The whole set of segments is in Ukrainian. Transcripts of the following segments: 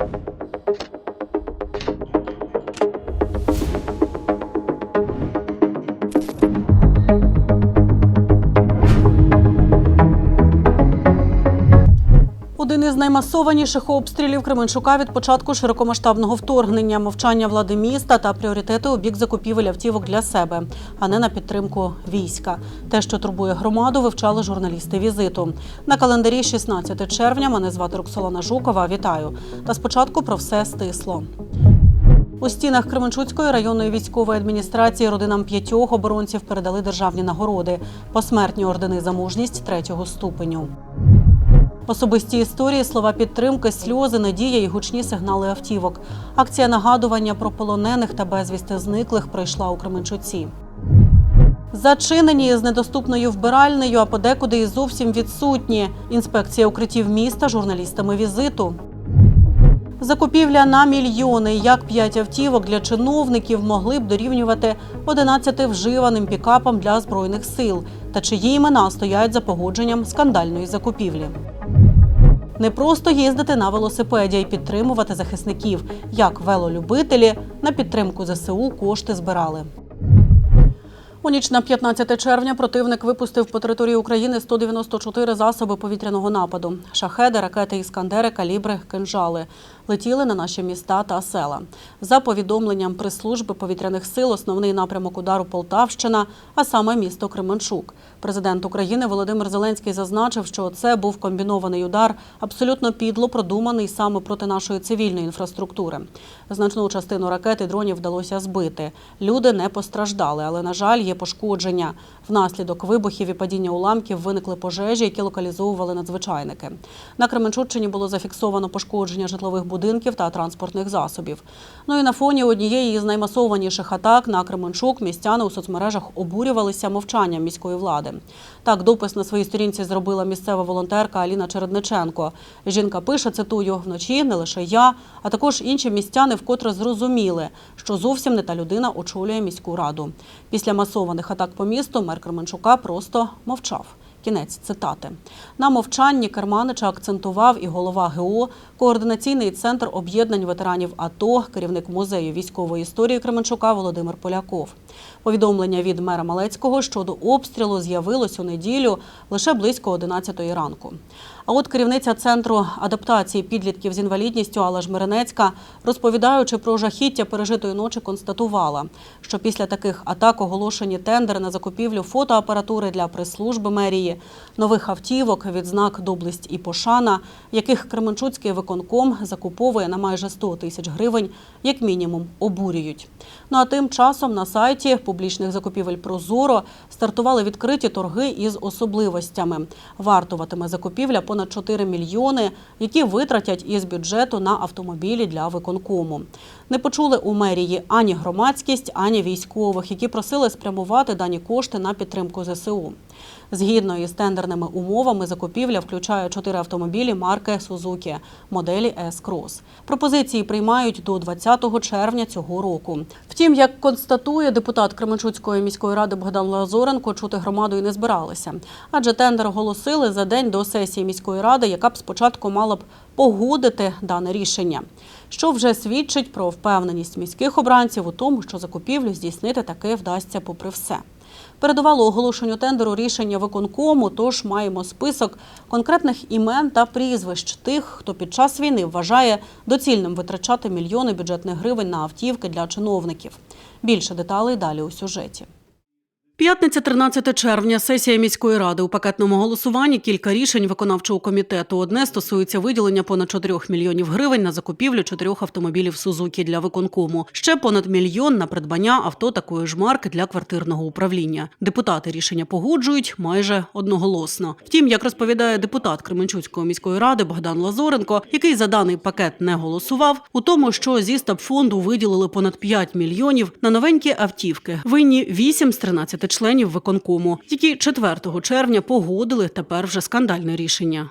Один наймасованіших обстрілів Кременчука від початку широкомасштабного вторгнення, мовчання влади міста та пріоритети у бік закупівель автівок для себе, а не на підтримку війська. Те, що турбує громаду, вивчали журналісти візиту. На календарі 16 червня. Мене звати Роксолана Жукова. Вітаю. Та спочатку про все стисло. У стінах Кременчуцької районної військової адміністрації родинам п'ятьох оборонців передали державні нагороди, посмертні ордени за мужність третього ступеню. Особисті історії, слова підтримки, сльози, надія і гучні сигнали автівок. Акція нагадування про полонених та безвісти зниклих пройшла у Кременчуці. Зачинені з недоступною вбиральнею, а подекуди і зовсім відсутні. Інспекція укриттів міста журналістами візиту. Закупівля на мільйони. Як п'ять автівок для чиновників могли б дорівнювати 11 вживаним пікапам для збройних сил? Та чиї імена стоять за погодженням скандальної закупівлі? Не просто їздити на велосипеді а й підтримувати захисників, як велолюбителі на підтримку ЗСУ кошти збирали. У ніч на 15 червня противник випустив по території України 194 засоби повітряного нападу: шахеди, ракети іскандери, калібри, кинжали летіли на наші міста та села. За повідомленням прес-служби повітряних сил, основний напрямок удару Полтавщина, а саме місто Кременчук. Президент України Володимир Зеленський зазначив, що це був комбінований удар, абсолютно підло продуманий саме проти нашої цивільної інфраструктури. Значну частину ракет і дронів вдалося збити. Люди не постраждали, але на жаль, є пошкодження. Внаслідок вибухів і падіння уламків виникли пожежі, які локалізовували надзвичайники. На Кременчуччині було зафіксовано пошкодження житлових будинків та транспортних засобів. Ну і на фоні однієї із наймасованіших атак на Кременчук містяни у соцмережах обурювалися мовчанням міської влади. Так, допис на своїй сторінці зробила місцева волонтерка Аліна Чередниченко. Жінка пише, цитую, вночі не лише я, а також інші містяни вкотре зрозуміли, що зовсім не та людина очолює міську раду. Після масованих атак по місту мер Кременчука просто мовчав. Кінець цитати на мовчанні Керманича акцентував і голова ГО, координаційний центр об'єднань ветеранів АТО, керівник музею військової історії Кременчука Володимир Поляков. Повідомлення від мера Малецького щодо обстрілу з'явилось у неділю лише близько 11 ранку. А от керівниця центру адаптації підлітків з інвалідністю Алла Жмеренецька, розповідаючи про жахіття пережитої ночі, констатувала, що після таких атак оголошені тендери на закупівлю фотоапаратури для прес-служби мерії, нових автівок, відзнак доблесть і пошана, яких Кременчуцький виконком закуповує на майже 100 тисяч гривень, як мінімум, обурюють. Ну а тим часом на сайті публічних закупівель Прозоро стартували відкриті торги із особливостями. Вартуватиме закупівля понад 4 мільйони, які витратять із бюджету на автомобілі для виконкому. Не почули у мерії ані громадськість, ані військових, які просили спрямувати дані кошти на підтримку ЗСУ. Згідно із тендерними умовами, закупівля включає чотири автомобілі марки Сузукі моделі S-Cross. Пропозиції приймають до 20 червня цього року. Втім, як констатує депутат Кременчуцької міської ради Богдан Лазоренко, чути громаду і не збиралися, адже тендер оголосили за день до сесії міської ради, яка б спочатку мала б погодити дане рішення, що вже свідчить про впевненість міських обранців у тому, що закупівлю здійснити таки вдасться попри все. Передувало оголошенню тендеру рішення виконкому, тож маємо список конкретних імен та прізвищ тих, хто під час війни вважає доцільним витрачати мільйони бюджетних гривень на автівки для чиновників. Більше деталей далі у сюжеті. П'ятниця, 13 червня, сесія міської ради у пакетному голосуванні. Кілька рішень виконавчого комітету. Одне стосується виділення понад 4 мільйонів гривень на закупівлю чотирьох автомобілів Сузукі для виконкому. Ще понад мільйон на придбання авто такої ж марки для квартирного управління. Депутати рішення погоджують майже одноголосно. Втім, як розповідає депутат Кременчуцької міської ради Богдан Лазоренко, який за даний пакет не голосував, у тому, що зі стабфонду виділили понад 5 мільйонів на новенькі автівки. Винні 8 з 13 членів виконкому, які 4 червня погодили тепер вже скандальне рішення.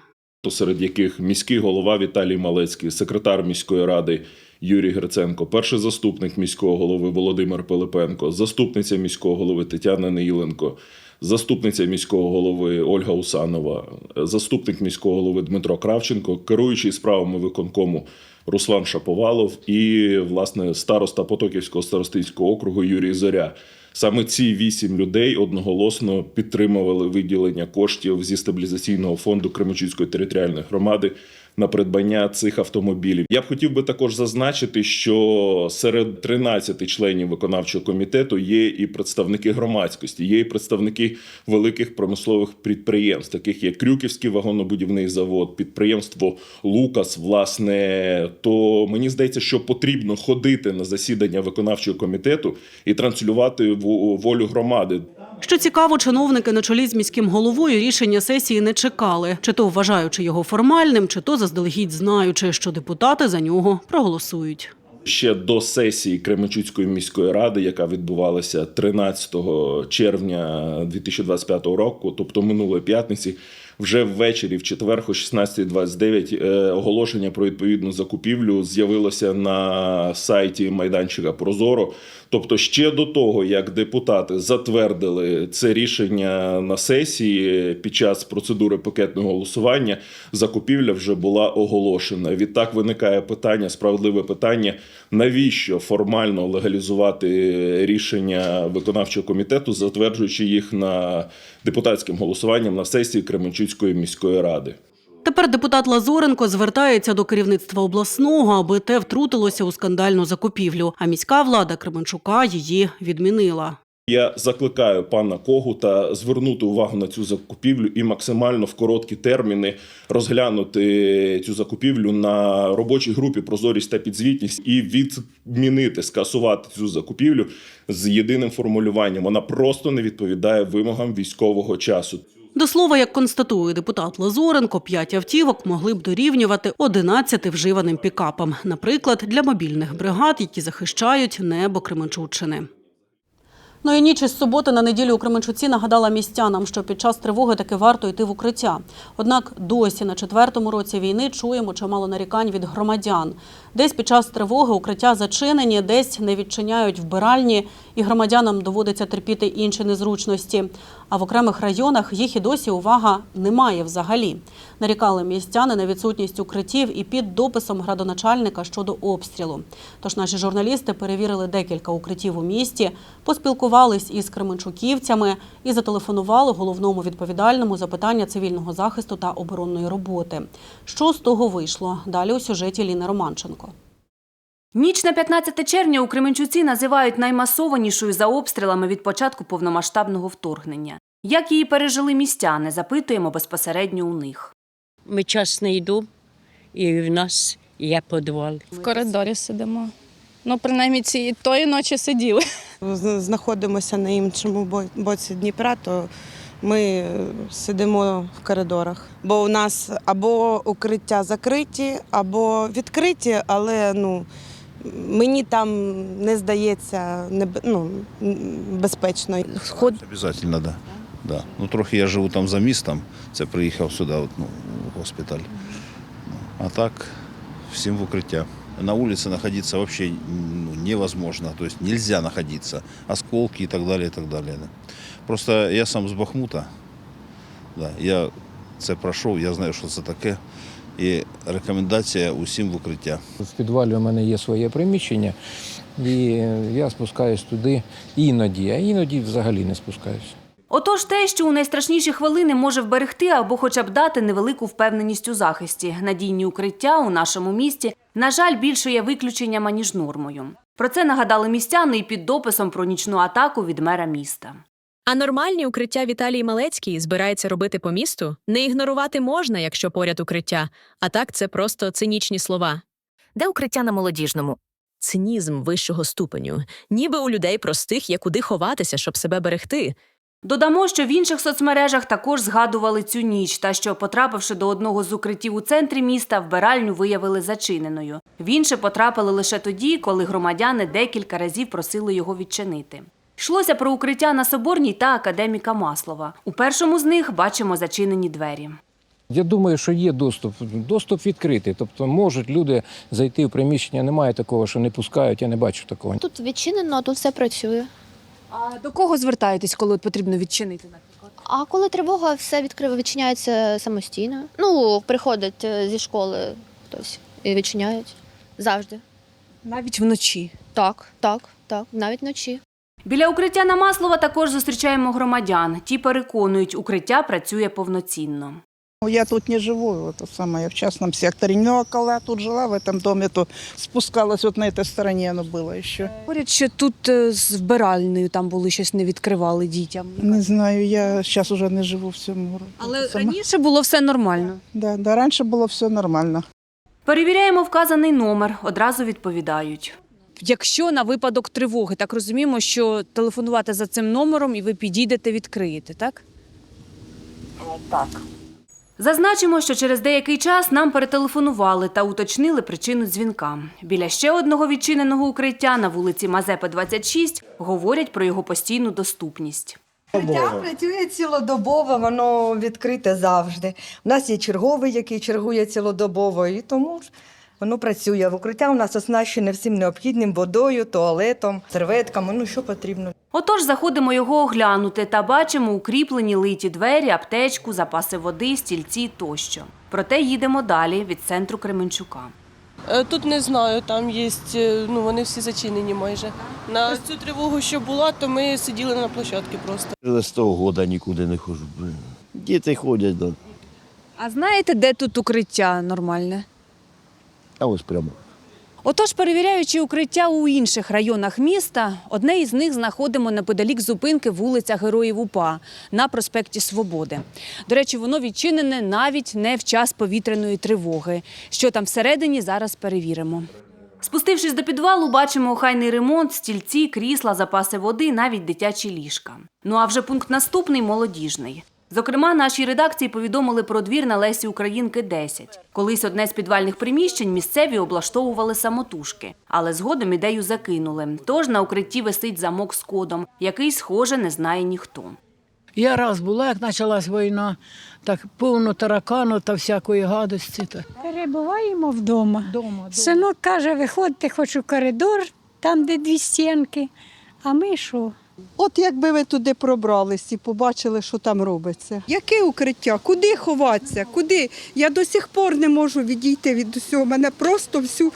серед яких міський голова Віталій Малецький, секретар міської ради Юрій Гриценко, перший заступник міського голови Володимир Пилипенко, заступниця міського голови Тетяна Неїленко, заступниця міського голови Ольга Усанова, заступник міського голови Дмитро Кравченко, керуючий справами виконкому Руслан Шаповалов і, власне, староста Потоківського старостинського округу Юрій Зоря. Саме ці вісім людей одноголосно підтримували виділення коштів зі стабілізаційного фонду Кременчуцької територіальної громади на придбання цих автомобілів. Я б хотів би також зазначити, що серед 13 членів виконавчого комітету є і представники громадськості, є і представники великих промислових підприємств, таких як Крюківський вагонобудівний завод, підприємство Лукас. Власне, то мені здається, що потрібно ходити на засідання виконавчого комітету і транслювати во- волю громади. Що цікаво, чиновники на чолі з міським головою рішення сесії не чекали, чи то вважаючи його формальним, чи то заздалегідь знаючи, що депутати за нього проголосують. ще до сесії Кременчуцької міської ради, яка відбувалася 13 червня 2025 року, тобто минулої п'ятниці, вже ввечері, в четвер, о 16.29, е, оголошення про відповідну закупівлю з'явилося на сайті майданчика Прозоро. Тобто, ще до того, як депутати затвердили це рішення на сесії під час процедури пакетного голосування, закупівля вже була оголошена. Відтак виникає питання, справедливе питання, навіщо формально легалізувати рішення виконавчого комітету, затверджуючи їх на депутатським голосуванням на сесії Кременчуцької міської ради. Тепер депутат Лазоренко звертається до керівництва обласного, аби те втрутилося у скандальну закупівлю. А міська влада Кременчука її відмінила. Я закликаю пана Когута звернути увагу на цю закупівлю і максимально в короткі терміни розглянути цю закупівлю на робочій групі прозорість та підзвітність і відмінити, скасувати цю закупівлю з єдиним формулюванням. Вона просто не відповідає вимогам військового часу. До слова, як констатує депутат Лазоренко, п'ять автівок могли б дорівнювати 11 вживаним пікапам, наприклад, для мобільних бригад, які захищають небо Кременчуччини. Ну і ніч із суботи на неділю у Кременчуці нагадала містянам, що під час тривоги таки варто йти в укриття. Однак досі на четвертому році війни чуємо чимало нарікань від громадян. Десь під час тривоги укриття зачинені, десь не відчиняють вбиральні, і громадянам доводиться терпіти інші незручності. А в окремих районах їх і досі увага немає взагалі. Нарікали містяни на відсутність укриттів і під дописом градоначальника щодо обстрілу. Тож наші журналісти перевірили декілька укриттів у місті, поспілкувались із кременчуківцями і зателефонували головному відповідальному за питання цивільного захисту та оборонної роботи. Що з того вийшло? Далі у сюжеті Ліни Романченко. Ніч на 15 червня у Кременчуці називають наймасованішою за обстрілами від початку повномасштабного вторгнення. Як її пережили містяни, запитуємо безпосередньо у них. Ми частний дом, і в нас є підвал. В коридорі сидимо. Ну, принаймні, ці тої ночі сиділи. Знаходимося на іншому боці Дніпра, то ми е, сидимо в коридорах. Бо у нас або укриття закриті, або відкриті, але ну, мені там не здається ну, безпечно. Ход Обязательно, да. да. Ну, трохи я живу там за містом, це приїхав сюди, от, ну, в госпіталь. Ну, А так, всім в укриття. На улице находиться вообще ну, невозможно, то есть нельзя находиться. Осколки и так далее, и так далее. Да. Просто я сам з Бахмута, да, я це пройшов, я знаю, що це таке. І рекомендація усім в укриття. В підвалі у мене є своє приміщення, і я спускаюсь туди іноді, а іноді взагалі не спускаюся. Отож, те, що у найстрашніші хвилини може вберегти або хоча б дати невелику впевненість у захисті. Надійні укриття у нашому місті, на жаль, більше є виключенням, аніж нормою. Про це нагадали містяни і під дописом про нічну атаку від мера міста. А нормальні укриття Віталій Малецький збирається робити по місту не ігнорувати можна, якщо поряд укриття. А так це просто цинічні слова. Де укриття на молодіжному? Цинізм вищого ступеню. Ніби у людей простих є куди ховатися, щоб себе берегти. Додамо, що в інших соцмережах також згадували цю ніч, та що, потрапивши до одного з укриттів у центрі міста, вбиральню виявили зачиненою. В інше потрапили лише тоді, коли громадяни декілька разів просили його відчинити. Йшлося про укриття на Соборній та академіка Маслова. У першому з них бачимо зачинені двері. Я думаю, що є доступ. Доступ відкритий. Тобто можуть люди зайти в приміщення. Немає такого, що не пускають, я не бачу такого. Тут відчинено, тут все працює. А до кого звертаєтесь, коли потрібно відчинити? Наприклад, А коли тривога, все відкриво відчиняється самостійно. Ну, приходить е, зі школи хтось і відчиняють завжди. Навіть вночі. Так, так, так, навіть вночі. Біля укриття на Маслова також зустрічаємо громадян. Ті переконують, укриття працює повноцінно. Я тут не живу, это самое, я в частном секторе. Но когда я тут жила в этом доме, то спускалась вот на этой стороне оно было еще. Говорять, що тут е, з вбиральнею там були щось не відкривали дітям. Не знаю, я сейчас уже не живу в цьому городі. Але Сама- раніше було все нормально. Да, да, раньше было все нормально. Перевіряємо вказаний номер, одразу відповідають. Якщо на випадок тривоги, так розуміємо, що телефонувати за цим номером і ви підійдете, відкриєте, так? Так. Зазначимо, що через деякий час нам перетелефонували та уточнили причину дзвінка. Біля ще одного відчиненого укриття на вулиці Мазепи 26 говорять про його постійну доступність. Укриття працює цілодобово, воно відкрите завжди. У нас є черговий, який чергує цілодобово, і тому ж воно працює. В укриття у нас оснащене всім необхідним водою, туалетом, серветками, ну що потрібно. Отож, заходимо його оглянути та бачимо укріплені литі двері, аптечку, запаси води, стільці тощо. Проте їдемо далі від центру Кременчука. Е, Тут не знаю, там є, е, ну вони всі зачинені майже. На цю тривогу, що була, то ми сиділи на площадці просто. З того года нікуди не ходжу. Діти ходять, да. А знаєте, де тут укриття нормальне? А ось прямо. Отож, перевіряючи укриття у інших районах міста, одне із них знаходимо неподалік зупинки вулиця Героїв УПА на проспекті Свободи. До речі, воно відчинене навіть не в час повітряної тривоги. Що там всередині, зараз перевіримо. Спустившись до підвалу, бачимо охайний ремонт, стільці, крісла, запаси води, навіть дитячі ліжка. Ну а вже пункт наступний молодіжний. Зокрема, нашій редакції повідомили про двір на Лесі Українки 10. Колись одне з підвальних приміщень місцеві облаштовували самотужки, але згодом ідею закинули. Тож на укритті висить замок з кодом, який, схоже, не знає ніхто. Я раз була, як почалась війна, так повно таракану та всякої гадості. Перебуваємо вдома. Дома, Синок каже, виходьте хоч у коридор, там, де дві стінки. А ми що? От якби ви туди пробрались і побачили, що там робиться. Яке укриття? Куди ховатися? Куди? Я до сих пор не можу відійти від усього. Мене просто всю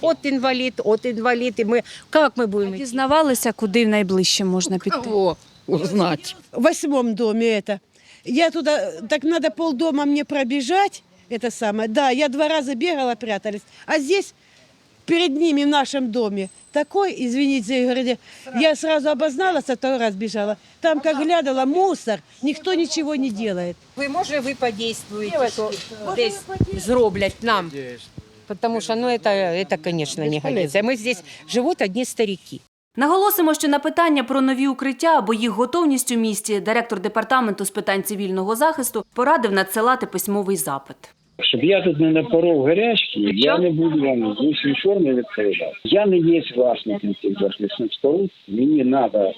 От інвалід, от інвалід, і ми як ми будемо? Дізнавалися, куди найближче можна піти. Кого узнать? В восьмом доме это. Я туда, так надо полдома мне пробежать, это самое. Да, я два раза бегала, прятались. А здесь, перед ними, в нашем доме, такой, извините за говорение, я сразу обозналась, второй раз бежала. Там, как глянула, мусор, никто ничего не делает. Ви, може, ви подействуєте, що десь зроблять нам. Тому що, ну, це, це, звісно, не годиться. Ми здесь живуть одні старики. Наголосимо, що на питання про нові укриття або їх готовність у місті директор департаменту з питань цивільного захисту порадив надсилати письмовий запит. Щоб я тут не напоров гарячки, я не буду вам з іншої форми відповідати. Я не є власником цих захисних споруд. Мені треба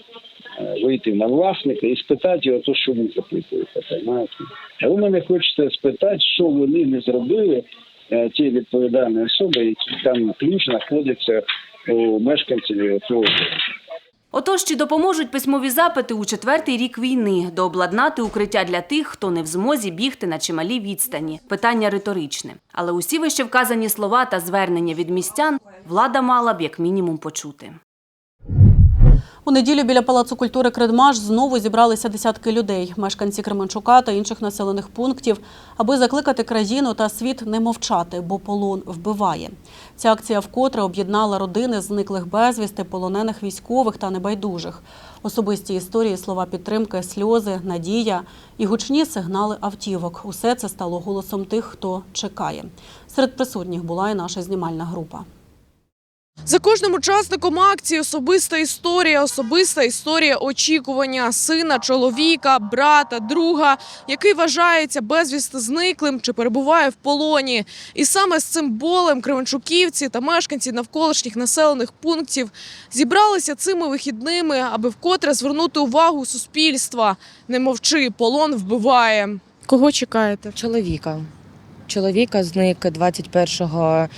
вийти на власника і спитати його, то, що ви запитуєте. А ви мене хочете спитати, що вони не зробили, е, ті відповідальні особи, які там ключ знаходяться у мешканців цього. Отож, чи допоможуть письмові запити у четвертий рік війни дообладнати укриття для тих, хто не в змозі бігти на чималій відстані? Питання риторичне. Але усі вище вказані слова та звернення від містян влада мала б як мінімум почути. У неділю біля Палацу культури Кредмаш знову зібралися десятки людей, мешканці Кременчука та інших населених пунктів, аби закликати країну та світ не мовчати, бо полон вбиває. Ця акція вкотре об'єднала родини зниклих безвісти, полонених військових та небайдужих. Особисті історії, слова підтримки, сльози, надія і гучні сигнали автівок. Усе це стало голосом тих, хто чекає. Серед присутніх була і наша знімальна група. За кожним учасником акції особиста історія, особиста історія очікування сина, чоловіка, брата, друга, який вважається безвісти зниклим чи перебуває в полоні. І саме з цим болем кременчуківці та мешканці навколишніх населених пунктів зібралися цими вихідними, аби вкотре звернути увагу суспільства. Не мовчи, полон вбиває. Кого чекаєте? Чоловіка. Чоловіка зник 21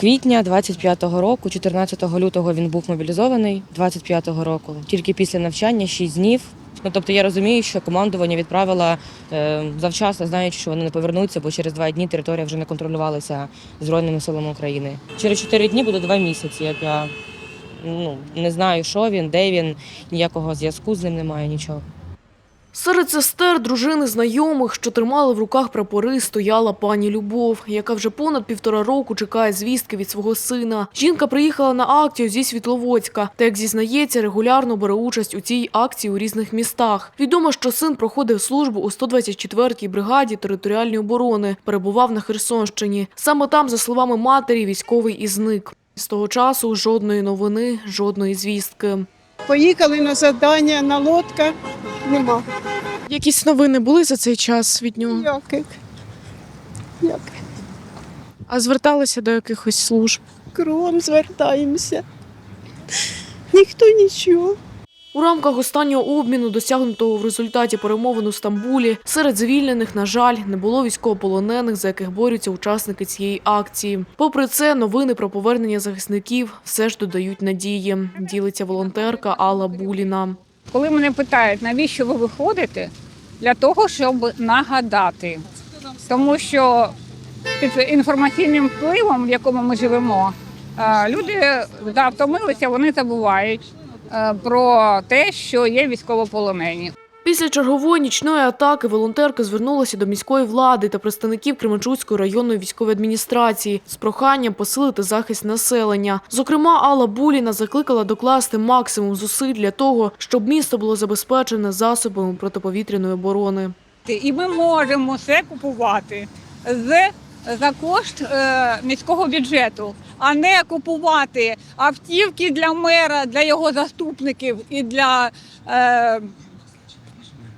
квітня 25-го року, 14 лютого він був мобілізований 25-го року. Тільки після навчання 6 днів. Ну тобто я розумію, що командування відправила е, завчасно, знаючи, що вони не повернуться, бо через два дні територія вже не контролювалася Збройними силами України. Через 4 дні буде два місяці, як я ну, не знаю, що він, де він, ніякого зв'язку з ним немає, нічого. Серед сестер, дружини, знайомих, що тримали в руках прапори, стояла пані Любов, яка вже понад півтора року чекає звістки від свого сина. Жінка приїхала на акцію зі Світловодська та, як зізнається, регулярно бере участь у цій акції у різних містах. Відомо, що син проходив службу у 124-й бригаді територіальної оборони, перебував на Херсонщині. Саме там, за словами матері, військовий і зник. З того часу жодної новини, жодної звістки. Поїхали на завдання, на лодка. Нема. Якісь новини були за цей час від нього? Яких? Як? А зверталися до якихось служб? Кругом звертаємося. Ніхто нічого. У рамках останнього обміну, досягнутого в результаті перемовин у Стамбулі, серед звільнених, на жаль, не було військовополонених, за яких борються учасники цієї акції. Попри це, новини про повернення захисників все ж додають надії. Ділиться волонтерка Алла Буліна. Коли мене питають, навіщо ви виходите? Для того, щоб нагадати. Тому що під інформаційним впливом, в якому ми живемо, люди втомилися, вони забувають про те, що є військовополонені. Після чергової нічної атаки волонтерка звернулася до міської влади та представників Кременчуцької районної військової адміністрації з проханням посилити захист населення. Зокрема, Алла Буліна закликала докласти максимум зусиль для того, щоб місто було забезпечене засобами протиповітряної оборони. І ми можемо це купувати з за кошт е, міського бюджету, а не купувати автівки для мера, для його заступників і для е,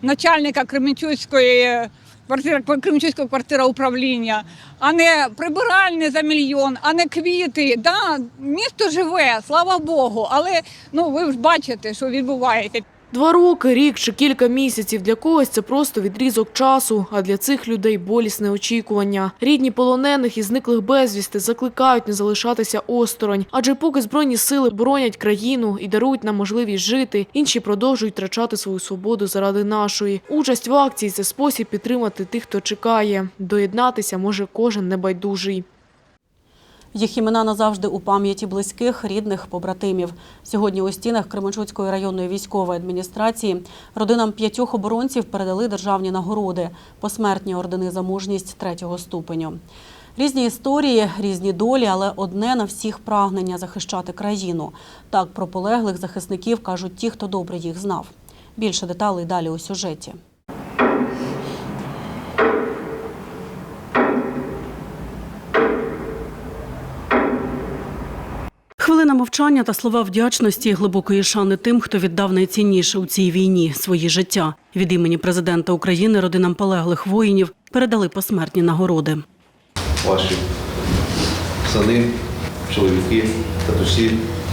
начальника Кременчуцької квартири, Кременчуцької квартири управління, а не прибиральні за мільйон, а не квіти. Да, місто живе, слава Богу, але ну ви ж бачите, що відбувається. Два роки, рік чи кілька місяців для когось це просто відрізок часу, а для цих людей болісне очікування. Рідні полонених і зниклих безвісти закликають не залишатися осторонь, адже поки збройні сили боронять країну і дарують нам можливість жити, інші продовжують втрачати свою свободу заради нашої. Участь в акції це спосіб підтримати тих, хто чекає. Доєднатися може кожен небайдужий. Їх імена назавжди у пам'яті близьких, рідних, побратимів. Сьогодні у стінах Кременчуцької районної військової адміністрації родинам п'ятьох оборонців передали державні нагороди, посмертні ордени за мужність третього ступеню. Різні історії, різні долі, але одне на всіх прагнення захищати країну. Так про полеглих захисників кажуть ті, хто добре їх знав. Більше деталей далі у сюжеті. Хвилина мовчання та слова вдячності і глибокої шани тим, хто віддав найцінніше у цій війні свої життя. Від імені президента України родинам полеглих воїнів передали посмертні нагороди. Ваші сини, чоловіки, татусі,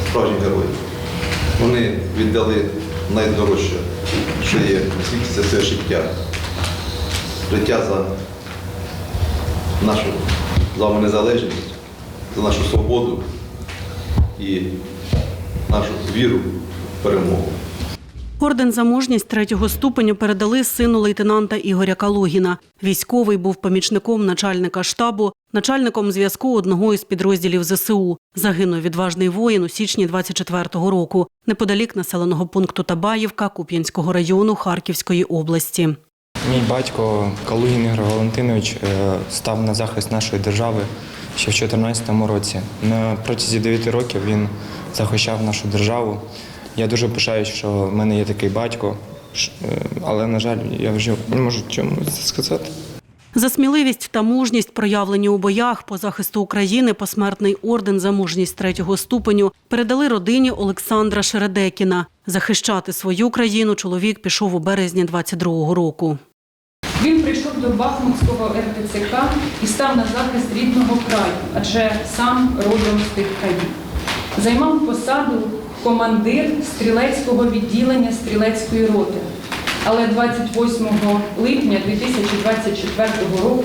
справжні герої. Вони віддали найдорожче, що є це своє життя. Життя за нашу з вами незалежність, за нашу свободу і нашу віру в перемогу. Орден за мужність третього ступеню передали сину лейтенанта Ігоря Калугіна. Військовий був помічником начальника штабу, начальником зв'язку одного із підрозділів ЗСУ. Загинув відважний воїн у січні 24-го року, неподалік населеного пункту Табаївка Куп'янського району Харківської області. Мій батько Калугін Ігор Валентинович е, став на захист нашої держави ще в 2014 році. На протязі 9 років він захищав нашу державу. Я дуже пишаюсь, що в мене є такий батько, е, але, на жаль, я вже не можу чому це сказати. За сміливість та мужність, проявлені у боях по захисту України, посмертний орден за мужність третього ступеню передали родині Олександра Шередекіна. Захищати свою країну чоловік пішов у березні 22-го року. Він прийшов до Бахмутського РТЦК і став на захист рідного краю, адже сам родом з тих країв. Займав посаду командир стрілецького відділення стрілецької роти. Але 28 липня 2024 року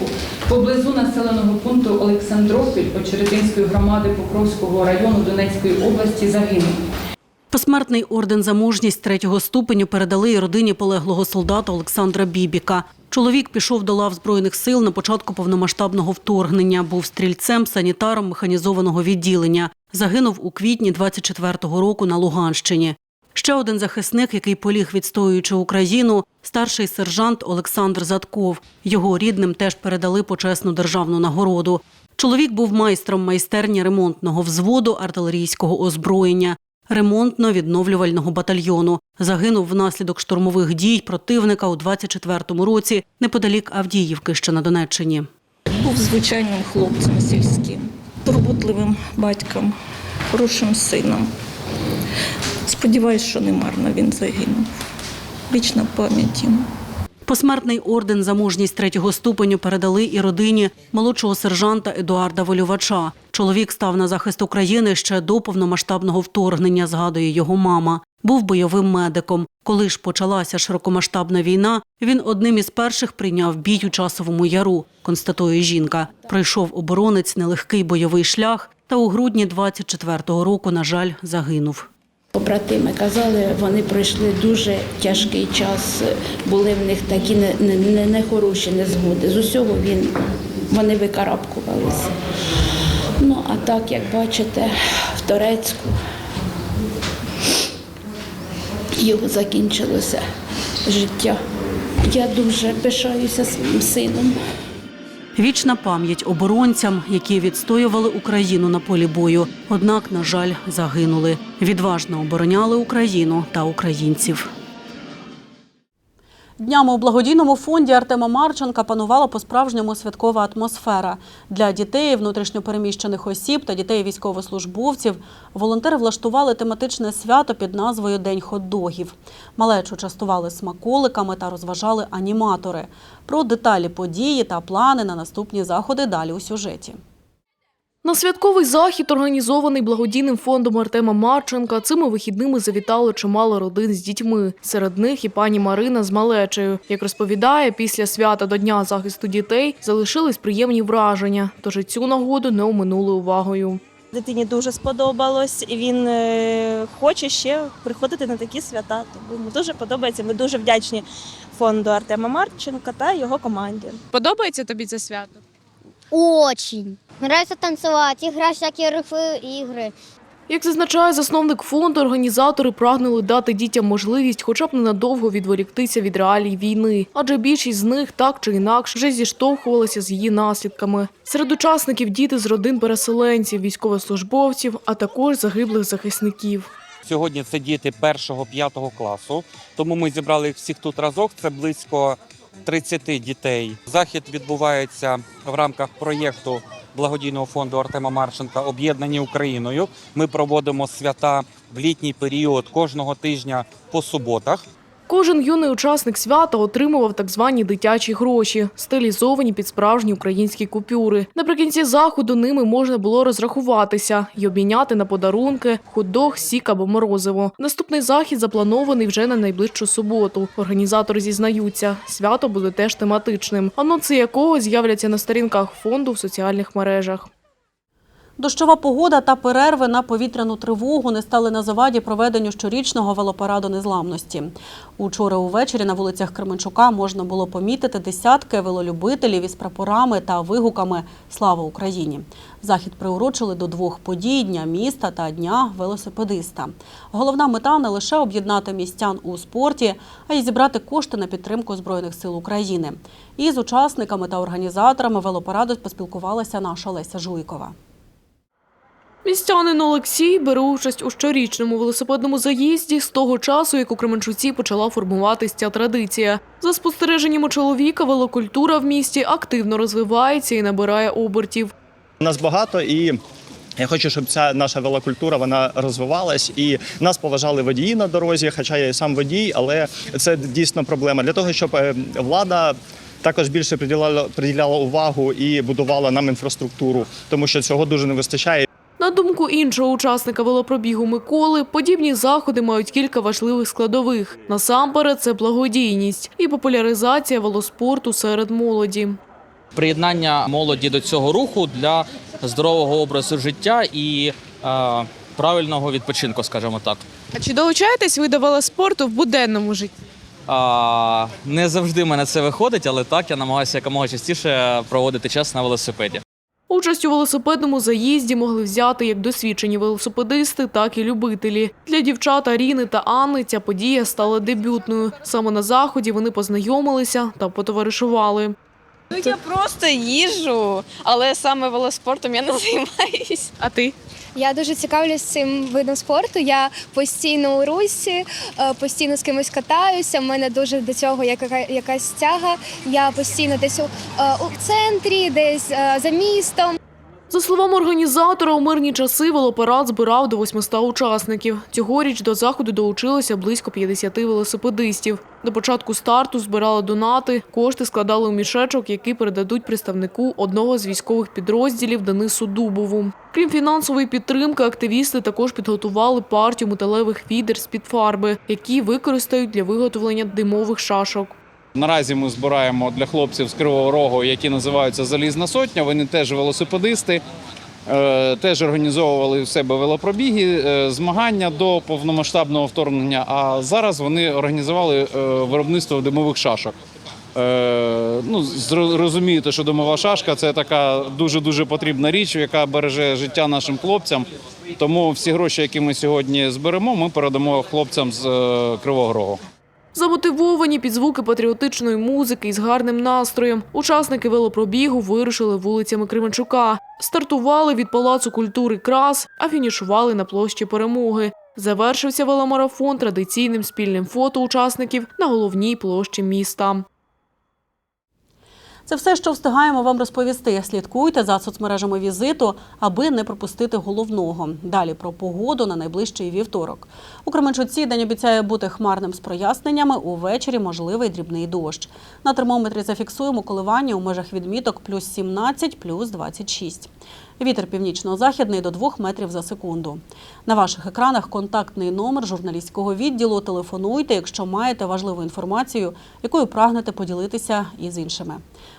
поблизу населеного пункту Олександропіль Очеретинської громади Покровського району Донецької області загинув. Посмертний орден за мужність третього ступеню передали і родині полеглого солдата Олександра Бібіка. Чоловік пішов до лав Збройних сил на початку повномасштабного вторгнення. Був стрільцем, санітаром механізованого відділення. Загинув у квітні 24-го року на Луганщині. Ще один захисник, який поліг відстоюючи Україну, старший сержант Олександр Затков. Його рідним теж передали почесну державну нагороду. Чоловік був майстром майстерні ремонтного взводу артилерійського озброєння ремонтно-відновлювального батальйону. Загинув внаслідок штурмових дій противника у 24-му році неподалік Авдіївки, що на Донеччині. Був звичайним хлопцем сільським, турботливим батьком, хорошим сином. Сподіваюсь, що не марно він загинув. Вічна пам'ять йому. Посмертний орден за мужність третього ступеню передали і родині молодшого сержанта Едуарда Волювача. Чоловік став на захист України ще до повномасштабного вторгнення, згадує його мама. Був бойовим медиком. Коли ж почалася широкомасштабна війна, він одним із перших прийняв бій у часовому яру, констатує жінка. Пройшов оборонець нелегкий бойовий шлях та у грудні 24-го року, на жаль, загинув. Побратими казали, вони пройшли дуже тяжкий час, були в них такі не- не- не- нехороші незгоди. З усього він, вони викарабкувалися. Ну, а так, як бачите, в Торецьку його закінчилося життя. Я дуже пишаюся своїм сином. Вічна пам'ять оборонцям, які відстоювали Україну на полі бою, однак, на жаль, загинули. Відважно обороняли Україну та українців. Днями у благодійному фонді Артема Марченка панувала по-справжньому святкова атмосфера. Для дітей, внутрішньопереміщених осіб та дітей військовослужбовців волонтери влаштували тематичне свято під назвою День хот-догів. Малечу частували смаколиками та розважали аніматори. Про деталі події та плани на наступні заходи далі у сюжеті. На святковий захід, організований благодійним фондом Артема Марченка, цими вихідними завітало чимало родин з дітьми. Серед них і пані Марина з малечею. Як розповідає, після свята до Дня захисту дітей залишились приємні враження, тож і цю нагоду не оминули увагою. Дитині дуже сподобалось, і він е, хоче ще приходити на такі свята. Тому йому дуже подобається. Ми дуже вдячні фонду Артема Марченка та його команді. Подобається тобі це свято? Очень. Нравится танцевать, играть всякие рыфы игры. Як зазначає засновник фонду, організатори прагнули дати дітям можливість хоча б ненадовго відволіктися від реалій війни, адже більшість з них так чи інакше вже зіштовхувалися з її наслідками. Серед учасників діти з родин переселенців, військовослужбовців, а також загиблих захисників. Сьогодні це діти 1-5 класу, тому ми зібрали їх всіх тут разок. Це близько 30 дітей. Захід відбувається в рамках проєкту благодійного фонду Артема Марченка Об'єднані Україною. Ми проводимо свята в літній період кожного тижня по суботах. Кожен юний учасник свята отримував так звані дитячі гроші, стилізовані під справжні українські купюри. Наприкінці заходу ними можна було розрахуватися і обміняти на подарунки, хот-дог, сік або морозиво. Наступний захід запланований вже на найближчу суботу. Організатори зізнаються, свято буде теж тематичним, анонси якого з'являться на сторінках фонду в соціальних мережах. Дощова погода та перерви на повітряну тривогу не стали на заваді проведенню щорічного велопараду незламності. Учора увечері на вулицях Кременчука можна було помітити десятки велолюбителів із прапорами та вигуками Слава Україні. Захід приурочили до двох подій Дня міста та Дня велосипедиста. Головна мета не лише об'єднати містян у спорті, а й зібрати кошти на підтримку Збройних сил України. І з учасниками та організаторами велопараду поспілкувалася наша Леся Жуйкова. Містянин Олексій бере участь у щорічному велосипедному заїзді з того часу, як у Кременчуці почала формуватися ця традиція. За спостереженнями чоловіка, велокультура в місті активно розвивається і набирає обертів. Нас багато і. Я хочу, щоб ця наша велокультура вона розвивалась і нас поважали водії на дорозі, хоча я і сам водій, але це дійсно проблема. Для того, щоб е, влада також більше приділяла, приділяла увагу і будувала нам інфраструктуру, тому що цього дуже не вистачає. На думку іншого учасника велопробігу Миколи, подібні заходи мають кілька важливих складових. Насамперед, це благодійність і популяризація велоспорту серед молоді. приєднання молоді до цього руху для здорового образу життя і е, правильного відпочинку, скажімо так. А чи долучаєтесь ви до велоспорту в буденному житті? А, не завжди в мене це виходить, але так я намагаюся якомога частіше проводити час на велосипеді. Участь у велосипедному заїзді могли взяти як досвідчені велосипедисти, так і любителі. Для дівчат Аріни та Анни ця подія стала дебютною. Саме на заході вони познайомилися та потоваришували. Ну я просто їжджу, але саме велоспортом я не займаюсь. А ти? Я дуже цікавлюсь цим видом спорту. Я постійно у русі, е, постійно з кимось катаюся. У мене дуже до цього яка, якась тяга. Я постійно десь у, е, центрі, десь е, за містом. За словами організатора, у мирні часи велопарад збирав до 800 учасників. Цьогоріч до заходу долучилося близько 50 велосипедистів. До початку старту збирали донати, кошти складали у мішечок, який передадуть представнику одного з військових підрозділів Денису Дубову. Крім фінансової підтримки, активісти також підготували партію металевих відер з-під фарби, які використають для виготовлення димових шашок. Наразі ми збираємо для хлопців з Кривого Рогу, які називаються Залізна сотня. Вони теж велосипедисти, е, теж організовували у себе велопробіги, е, змагання до повномасштабного вторгнення. А зараз вони організували е, виробництво димових шашок. Ну, розумієте, що димова шашка це така дуже дуже потрібна річ, яка береже життя нашим хлопцям. Тому всі гроші, які ми сьогодні зберемо, ми передамо хлопцям з Кривого Рогу. Замотивовані під звуки патріотичної музики і з гарним настроєм, учасники велопробігу вирушили вулицями Кременчука. Стартували від Палацу культури Крас, а фінішували на площі Перемоги. Завершився веломарафон традиційним спільним фото учасників на головній площі міста. Це все, що встигаємо вам розповісти. Слідкуйте за соцмережами візиту, аби не пропустити головного. Далі про погоду на найближчий вівторок. У Кременчуці день обіцяє бути хмарним з проясненнями. Увечері можливий дрібний дощ. На термометрі зафіксуємо коливання у межах відміток плюс 17, плюс 26. Вітер північно-західний до 2 метрів за секунду. На ваших екранах контактний номер журналістського відділу. Телефонуйте, якщо маєте важливу інформацію, якою прагнете поділитися із іншими.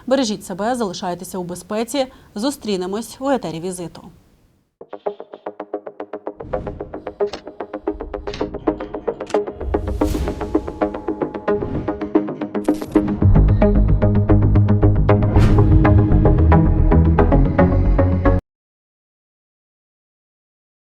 Бережіть себе, залишайтеся у безпеці. Зустрінемось у етері візиту.